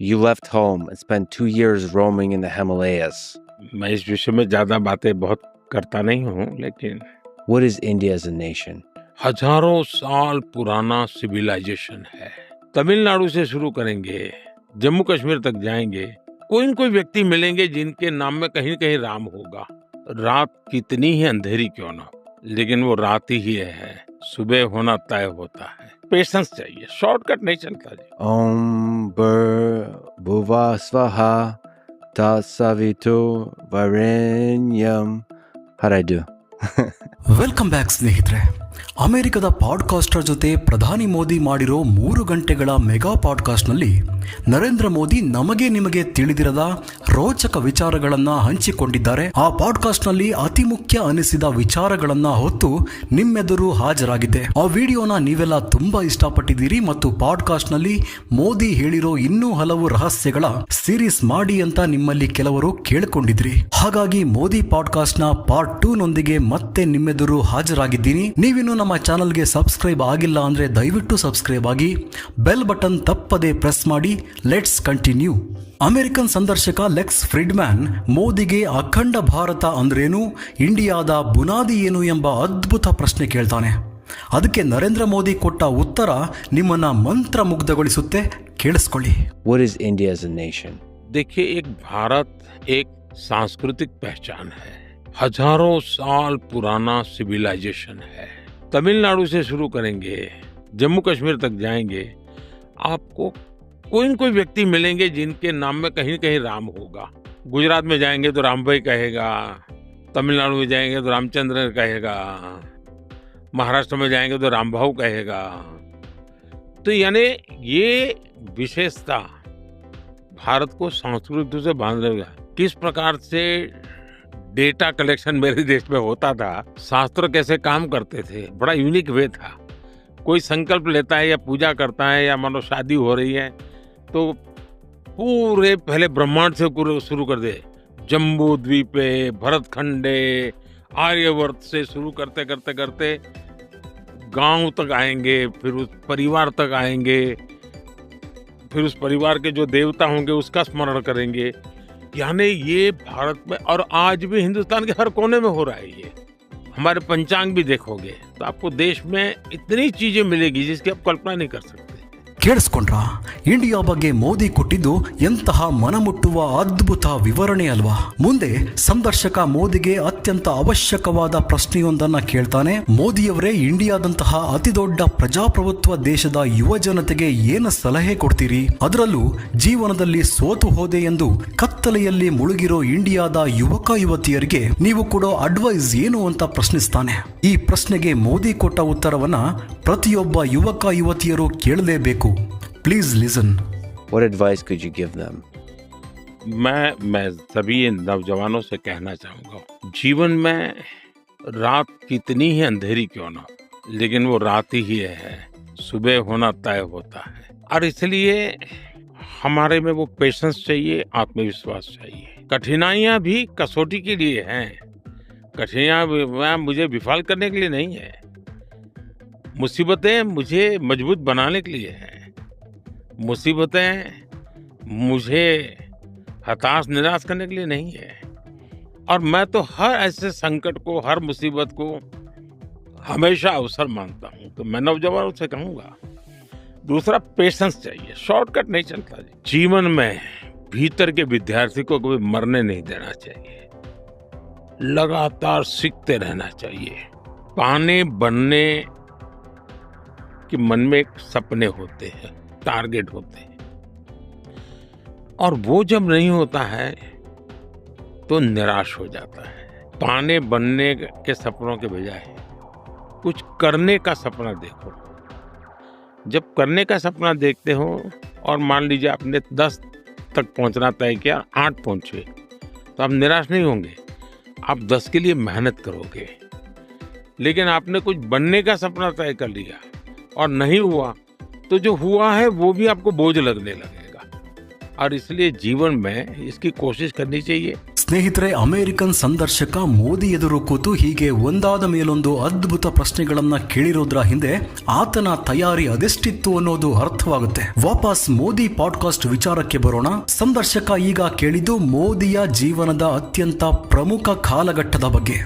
You left home and spent two years roaming in the Himalayas. मैं इस विषय में ज़्यादा बातें बहुत करता नहीं हूँ लेकिन What is India as a nation? हज़ारों साल पुराना सिविलाइजेशन है तमिलनाडु से शुरू करेंगे जम्मू कश्मीर तक जाएँगे कोई न कोई व्यक्ति मिलेंगे जिनके नाम में कहीं न कहीं राम होगा रात कितनी ही अंधेरी क्यों ना हो, लेकिन वो रात ही है सुबह होना तय होता है पेशेंस चाहिए शॉर्टकट नहीं चलता जी Om Bur Bhuva Svaha Tatsavitu Varenyam. How'd I do? Welcome back ಸ್ನೇಹಿತರೆ ಅಮೆರಿಕದ ಪಾಡ್ಕಾಸ್ಟರ್ ಜೊತೆ ಪ್ರಧಾನಿ ಮೋದಿ ಮಾಡಿರೋ ಮೂರು ಗಂಟೆಗಳ ಮೆಗಾ ಪಾಡ್ಕಾಸ್ಟ್ನಲ್ಲಿ ನರೇಂದ್ರ ಮೋದಿ ನಮಗೆ ನಿಮಗೆ ತಿಳಿದಿರದ ರೋಚಕ ವಿಚಾರಗಳನ್ನು ಹಂಚಿಕೊಂಡಿದ್ದಾರೆ. ಆ ಪಾಡ್ಕಾಸ್ಟ್ನಲ್ಲಿ ಅತಿ ಮುಖ್ಯ ಅನಿಸಿದ ವಿಚಾರಗಳನ್ನು ಹೊತ್ತು ನಿಮ್ಮೆದುರು ಹಾಜರಾಗಿದ್ದೆ ಆ ವಿಡಿಯೋನ ನೀವೆಲ್ಲ ತುಂಬಾ ಇಷ್ಟಪಟ್ಟಿದ್ದೀರಿ ಮತ್ತು ಪಾಡ್ಕಾಸ್ಟ್ನಲ್ಲಿ ಮೋದಿ ಹೇಳಿರೋ ಇನ್ನೂ ಹಲವು ರಹಸ್ಯಗಳ ಸೀರೀಸ್ ಮಾಡಿ ಅಂತ ನಿಮ್ಮಲ್ಲಿ ಕೆಲವರು ಕೇಳಿಕೊಂಡಿದ್ರಿ. ಹಾಗಾಗಿ ಮೋದಿ ಪಾಡ್ಕಾಸ್ಟ್ನ ಪಾರ್ಟ್ ಟೂ ನೊಂದಿಗೆ ಮತ್ತೆ ನಿಮ್ಮೆದುರು ಹಾಜರಾಗಿದ್ದೀನಿ. ನೀವಿನ್ನು ನಮ್ಮ ಚಾನಲ್ಗೆ ಸಬ್ಸ್ಕ್ರೈಬ್ ಆಗಿಲ್ಲ ಅಂದ್ರೆ ದಯವಿಟ್ಟು ಸಬ್ಸ್ಕ್ರೈಬ್ ಆಗಿ ಬೆಲ್ ಬಟನ್ ತಪ್ಪದೆ ಪ್ರೆಸ್ ಮಾಡಿ ಲೆಟ್ಸ್ ಕಂಟಿನ್ಯೂ ಅಮೆರಿಕನ್ ಸಂದರ್ಶಕ ಲೆಕ್ಸ್ ಫ್ರಿಡ್ಮ್ಯಾನ್ ಮೋದಿಗೆ ಅಖಂಡ ಭಾರತ ಅಂದ್ರೇನು ಇಂಡಿಯಾದ ಬುನಾದಿ ಏನು ಎಂಬ ಅದ್ಭುತ ಪ್ರಶ್ನೆ ಕೇಳ್ತಾನೆ ಅದಕ್ಕೆ ನರೇಂದ್ರ ಮೋದಿ ಕೊಟ್ಟ ಉತ್ತರ ನಿಮ್ಮನ್ನ ಮಂತ್ರಮುಗ್ಧಗೊಳಿಸುತ್ತೆ ಕೇಳಿಸ್ಕೊಳ್ಳಿ What is India as a nation? देखिए एक भारत एक सांस्कृतिक पहचान है हजारों साल पुराना सिविलाइजेशन है तमिलनाडु से शुरू करेंगे, जम्मू कश्मीर तक जाएँगे। आपको कोई न कोई व्यक्ति मिलेंगे जिनके नाम में कहीं कहीं राम होगा। गुजरात में जाएँगे तो राम भाई कहेगा, तमिलनाडु में जाएँगे तो रामचंद्र कहेगा, महाराष्ट्र में जाएँगे तो राम भाऊ कहेगा। तो यानी ये विशेषता भारत को सांस्कृतिक से बाँध रहेगा किस प्रकार से डेटा कलेक्शन मेरे देश में होता था। शास्त्र कैसे काम करते थे? बड़ा यूनिक वे था। कोई संकल्प लेता है या पूजा करता है या मानो शादी हो रही है तो पूरे पहले ब्रह्मांड से शुरू कर दे। जम्बू द्वीपे, भरतखंडे, आर्यवर्त से शुरू करते करते करते गाँव तक आएँगे, फिर उस परिवार तक आएँगे, फिर उस परिवार के जो देवता होंगे उसका स्मरण करेंगे। यानी ये भारत में और आज भी हिंदुस्तान के हर कोने में हो रहा है ये। हमारे पंचांग भी देखोगे तो आपको देश में इतनी चीज़ें मिलेगी जिसकी आप कल्पना नहीं कर सकते। ಕೇಳಿಸ್ಕೊಂಡ್ರಾ? ಇಂಡಿಯಾ ಬಗ್ಗೆ ಮೋದಿ ಕೊಟ್ಟಿದ್ದು ಎಂತಹ ಮನಮುಟ್ಟುವ ಅದ್ಭುತ ವಿವರಣೆ ಅಲ್ವಾ? ಮುಂದೆ ಸಂದರ್ಶಕ ಮೋದಿಗೆ ಅತ್ಯಂತ ಅವಶ್ಯಕವಾದ ಪ್ರಶ್ನೆಯೊಂದನ್ನ ಕೇಳ್ತಾನೆ. ಮೋದಿಯವರೇ ಇಂಡಿಯಾದಂತಹ ಅತಿದೊಡ್ಡ ಪ್ರಜಾಪ್ರಭುತ್ವ ದೇಶದ ಯುವ ಜನತೆಗೆ ಏನು ಸಲಹೆ ಕೊಡ್ತೀರಿ? ಅದರಲ್ಲೂ ಜೀವನದಲ್ಲಿ ಸೋತು ಹೋದೆ ಎಂದು ಕತ್ತಲೆಯಲ್ಲಿ ಮುಳುಗಿರೋ ಇಂಡಿಯಾದ ಯುವಕ ಯುವತಿಯರಿಗೆ ನೀವು ಕೊಡೋ ಅಡ್ವೈಸ್ ಏನು ಅಂತ ಪ್ರಶ್ನಿಸ್ತಾನೆ. ಈ ಪ್ರಶ್ನೆಗೆ ಮೋದಿ ಕೊಟ್ಟ ಉತ್ತರವನ್ನ ಪ್ರತಿಯೊಬ್ಬ ಯುವಕ ಯುವತಿಯರು ಕೇಳಲೇಬೇಕು. Please listen what advice could you give them मैं मैं सभी नौजवानों से कहना चाहूँगा जीवन में रात कितनी ही अंधेरी क्यों ना लेकिन वो रात ही है सुबह होना तय होता है। और इसलिए हमारे में वो पेशेंस चाहिए आत्मविश्वास चाहिए। कठिनाइयाँ भी कसौटी के लिए हैं। कठिनाइयाँ मुझे विफल करने के लिए नहीं है। मुसीबतें मुझे मज़बूत बनाने के लिए हैं। मुसीबतें मुझे हताश, निराश करने के लिए नहीं है। और मैं तो हर ऐसे संकट को, हर मुसीबत को हमेशा अवसर मानता हूँ। तो मैं नौजवानों से कहूँगा, दूसरा पेशेंस चाहिए। शॉर्टकट नहीं चलता जीवन में भीतर के विद्यार्थी को कभी मरने नहीं देना चाहिए। लगातार सीखते रहना चाहिए। पाने, बनने के मन में एक सपने होते हैं। टारगेट होते हैं। और वो जब नहीं होता है तो निराश हो जाता है। पाने बनने के सपनों के बजाय, कुछ करने का सपना देखो। जब करने का सपना देखते हो, और मान लीजिए आपने दस तक पहुँचना तय किया, आठ पहुँचे तो आप निराश नहीं होंगे। आप दस के लिए मेहनत करोगे। लेकिन आपने कुछ बनने का सपना तय कर लिया, और नहीं हुआ तो जो हुआ है वो भी आपको बोझ लगने लगेगा और इसलिए जीवन में इसकी कोशिश करनी चाहिए ಸ್ನೇಹಿತರೆ ಅಮೆರಿಕನ್ ಸಂದರ್ಶಕ ಮೋದಿ ಎದುರು ಕೂತು ಹೀಗೆ ಒಂದಾದ ಮೇಲೊಂದು ಅದ್ಭುತ ಪ್ರಶ್ನೆಗಳನ್ನ ಕೇಳಿರೋದ್ರ ಹಿಂದೆ ಆತನ ತಯಾರಿ ಅದೆಷ್ಟಿತ್ತು ಅನ್ನೋದು ಅರ್ಥವಾಗುತ್ತೆ ವಾಪಸ್ ಮೋದಿ ಪಾಡ್ಕಾಸ್ಟ್ ವಿಚಾರಕ್ಕೆ ಬರೋಣ ಸಂದರ್ಶಕ ಈಗ ಕೇಳಿದ್ದು ಮೋದಿಯ ಜೀವನದ ಅತ್ಯಂತ ಪ್ರಮುಖ ಕಾಲಘಟ್ಟದ ಬಗ್ಗೆ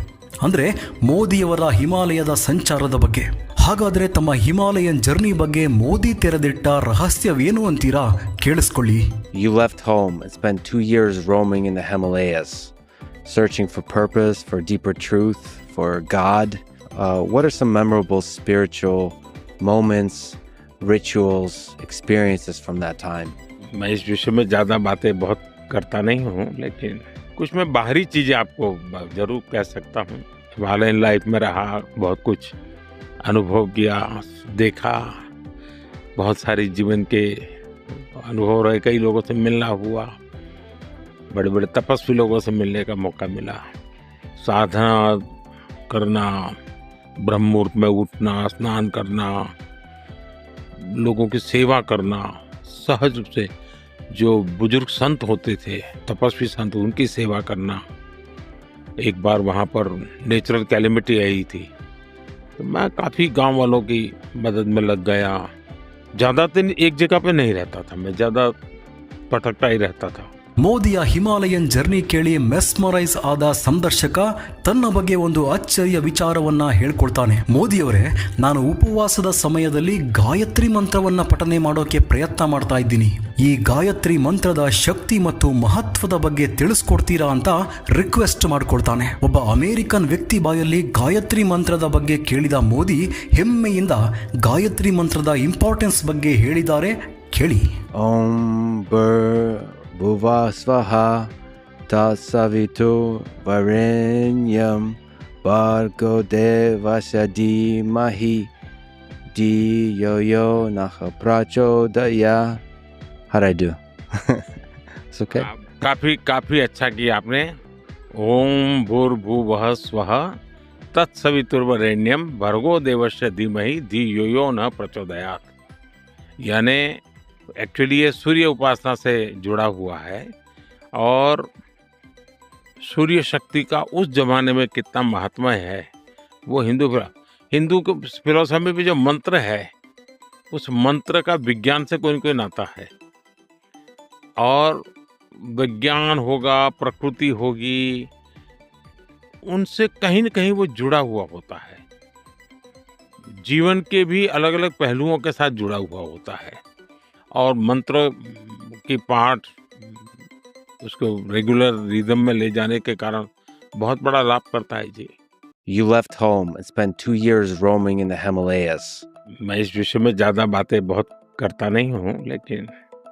ಅಂದ್ರೆ ಮೋದಿಯವರ ಹಿಮಾಲಯದ ಸಂಚಾರದ ಬಗ್ಗೆ ಹಾಗಾದ್ರೆ ತಮ್ಮ ಹಿಮಾಲಯನ್ ಜರ್ನಿ ಬಗ್ಗೆ ಮೋದಿ ತೆರೆದಿಟ್ಟ ರಹಸ್ಯವೇನು ಅಂತೀರಾ ಕೇಳಿಸ್ಕೊಳ್ಳಿ You left home and spent two years roaming in the Himalayas, searching for purpose, for deeper truth, for God. Uh, what are some memorable spiritual moments, rituals, experiences from that time? मैं इस विषय में ज़्यादा बातें बहुत करता नहीं हूँ लेकिन कुछ मैं बाहरी चीज़ें आपको ब- जरूर कह सकता हूँ हिमालयन लाइफ में रहा बहुत कुछ अनुभव किया, देखा, बहुत सारे जीवन के अनुभव रहे, कई लोगों से मिलना हुआ बड़े बड़े तपस्वी लोगों से मिलने का मौका मिला। साधना करना ब्रह्म मुहूर्त में उठना, स्नान करना, लोगों की सेवा करना, सहज रूप से जो बुज़ुर्ग संत होते थे, तपस्वी संत, उनकी सेवा करना। एक बार वहाँ पर नेचुरल कैलेमिटी आई थी। तो मैं काफ़ी गाँव वालों की मदद में लग गया। ज़्यादा दिन एक जगह पे नहीं रहता था, मैं ज़्यादा पटकता ही रहता था। ಮೋದಿಯ ಹಿಮಾಲಯನ್ ಜರ್ನಿ ಕೇಳಿ ಮೆಸ್ಮರೈಸ್ ಆದ ಸಂದರ್ಶಕ ತನ್ನ ಬಗ್ಗೆ ಒಂದು ಅಚ್ಚರಿಯ ವಿಚಾರವನ್ನ ಹೇಳ್ಕೊಳ್ತಾನೆ ಮೋದಿಯವರೇ, ನಾನು ಉಪವಾಸದ ಸಮಯದಲ್ಲಿ ಗಾಯತ್ರಿ ಮಂತ್ರವನ್ನ ಪಠನೆ ಮಾಡೋಕೆ ಪ್ರಯತ್ನ ಮಾಡ್ತಾ ಇದ್ದೀನಿ. ಈ ಗಾಯತ್ರಿ ಮಂತ್ರದ ಶಕ್ತಿ ಮತ್ತು ಮಹತ್ವದ ಬಗ್ಗೆ ತಿಳಿಸ್ಕೊಡ್ತೀರಾ ಅಂತ ರಿಕ್ವೆಸ್ಟ್ ಮಾಡ್ಕೊಳ್ತಾನೆ ಒಬ್ಬ ಅಮೆರಿಕನ್ ವ್ಯಕ್ತಿ ಬಾಯಲ್ಲಿ ಗಾಯತ್ರಿ ಮಂತ್ರದ ಬಗ್ಗೆ ಕೇಳಿದ ಮೋದಿ, ಹೆಮ್ಮೆಯಿಂದ ಗಾಯತ್ರಿ ಮಂತ್ರದ ಇಂಪಾರ್ಟೆನ್ಸ್ ಬಗ್ಗೆ ಹೇಳಿದ್ದಾರೆ, ಕೇಳಿ. Tatsavitu Varenyam Bargo Devasya Dhimahi Diyo Yo Naha Prachodaya. How'd I do? it's okay. काफ़ी काफ़ी अच्छा किया आपने ओम भूर्भुवः स्वः तत्सवितुर्वरेण्यम भर्गो देवस्य धीमहि धियो यो न प्रचोदयात यानी एक्चुअली ये सूर्य उपासना से जुड़ा हुआ है और सूर्य शक्ति का उस जमाने में कितना महात्मा है, वो हिंदू हिंदू के फिलोसफी में जो मंत्र है, उस मंत्र का विज्ञान से कोई कोई नाता है। और विज्ञान होगा, प्रकृति होगी, उनसे कहीं न कहीं वो जुड़ा हुआ होता है। जीवन के भी अलग अलग पहलुओं के साथ जुड़ा हुआ होता है। और मंत्र की पाठ उसको रेगुलर रिदम में ले जाने के कारण बहुत बड़ा लाभ करता है जी You left home and spent two years roaming in the Himalayas. मैं इस विषय में ज़्यादा बातें बहुत करता नहीं हूँ लेकिन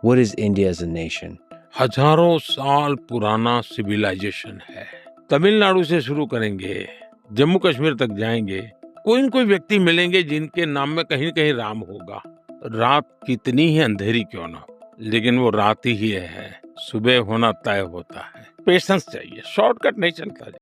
What is India as a nation? हज़ारों साल पुराना सिविलाइजेशन है तमिलनाडु से शुरू करेंगे जम्मू कश्मीर तक जाएँगे कोई न कोई व्यक्ति मिलेंगे जिनके नाम में कहीं कहीं राम होगा रात कितनी ही अंधेरी क्यों ना लेकिन वो रात ही है, सुबह होना तय होता है। पेशेंस चाहिए, शॉर्टकट नहीं चलता।